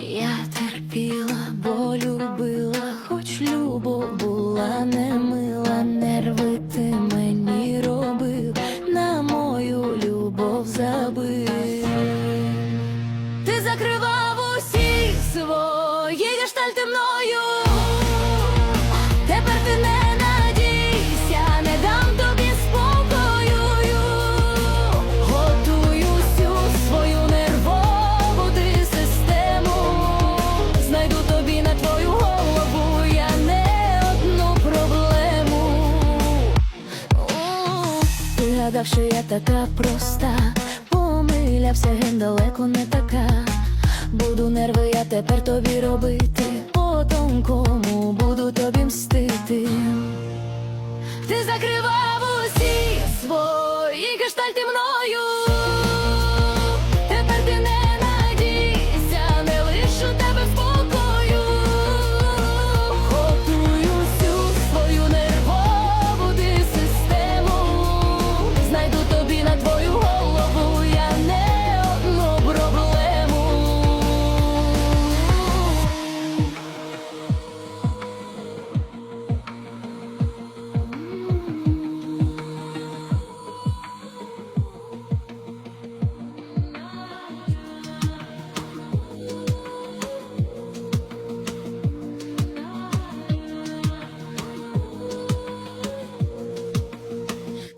Я терпіла, бо любила, хоч любов була не мила, нерви ти мені робив, на мою любов забив. Ти закривав усі свої гештальти мною. Що я така проста, помилявся ген далеко не така. Буду нерви я тепер тобі робити, по тонкому буду тобі мстити. Ти закривав усі свої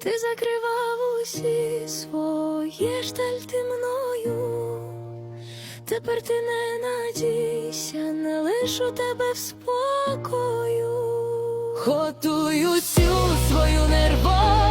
Ти закривав усі свої штальти мною. Тепер ти не надійся, не лишу тебе в спокою. Готую цю свою нервову ти